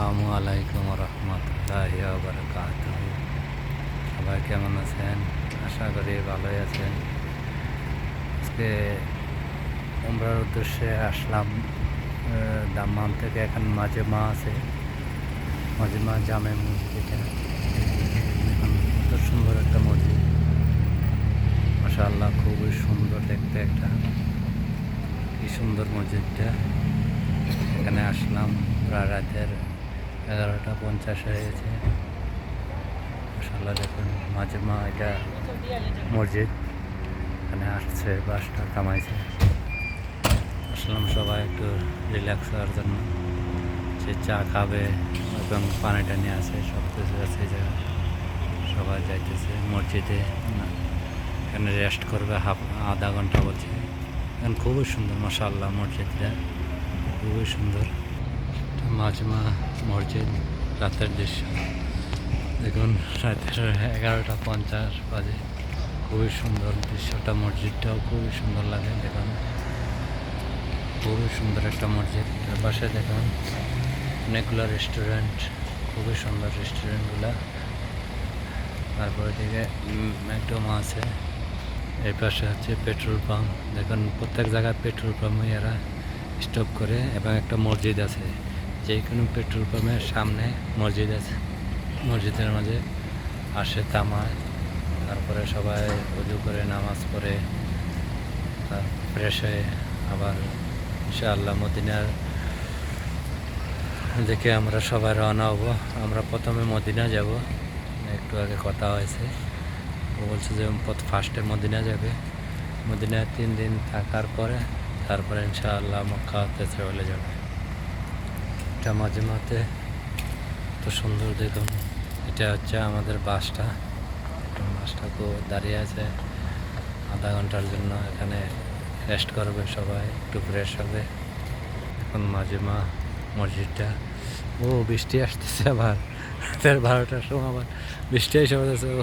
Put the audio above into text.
আসসালামু আলাইকুম রহমতুল্লাহ বারকাত সবাই কেমন আছেন? আশা করি ভালোই আছেন। আজকে উমরার উদ্দেশ্যে আসলাম দাম্মাম থেকে এখন মাঝে মা আছে। মাঝে মা জামে মসজিদ এখন কত সুন্দর একটা মসজিদ। মাশাআল্লাহ খুবই সুন্দর দেখতে একটা। কি সুন্দর মসজিদটা। এখানে আসলাম রাতের এগারোটা পঞ্চাশ হয়ে গেছে। মাসাল্লাহ দেখুন, মাঝে মা এটা মসজিদ, এখানে আসছে, বাসটা কামাইছে আসলাম সবাই একটু রিল্যাক্স হওয়ার জন্য। সে চা খাবে এবং পানি টানি আছে সব কিছু আছে জায়গায় সবাই যাইতেছে মসজিদে। এখানে রেস্ট করবে হাফ, আধা ঘণ্টা বলছে। এখন খুবই সুন্দর মাসাল্লাহ মসজিদটা, খুবই সুন্দর। মাজমা মসজিদ, রাতের দৃশ্য। দেখুন রাতের এগারোটা পঞ্চাশ বাজে। খুবই সুন্দর দৃশ্যটা, মসজিদটাও খুবই সুন্দর লাগে দেখুন। খুবই সুন্দর একটা মসজিদ। এর পাশে দেখুন, অনেকগুলো রেস্টুরেন্ট খুবই সুন্দর রেস্টুরেন্টগুলো তারপরে দিকে ম্যাকডোমা আছে। এই পাশে হচ্ছে পেট্রোল পাম্প। দেখুন, প্রত্যেক জায়গায় পেট্রোল পাম্পে এরা স্টপ করে এবং একটা মসজিদ আছে। যে কোনো পেট্রোল পাম্পের সামনে মসজিদ আছে। মসজিদের মাঝে আসে তামায় তারপরে সবাই উজু করে নামাজ পড়ে ফ্রেশ হয়ে আবার ইনশাআল্লাহ মদিনার দেখে আমরা সবাই রওনা হব। আমরা প্রথমে মদিনা যাব। একটু আগে কথা হয়েছে। ও বলছে যে ফার্স্টে মদিনা যাবে। মদিনায় তিন দিন থাকার পরে তারপরে ইনশাআল্লাহ মক্কাতে চলে যাবে। এটা মাঝে মাঝে তো সুন্দর দেখুন। এটা হচ্ছে আমাদের বাসটা। বাসটা তো দাঁড়িয়ে আছে। আধা ঘণ্টার জন্য এখানে রেস্ট করবে সবাই, একটু ফ্রেশ হবে। এখন মাঝে মা মসজিদটা, ও বৃষ্টি আসতেছে আবার। বারোটার সময় আবার বৃষ্টি এসে বলতেছে ও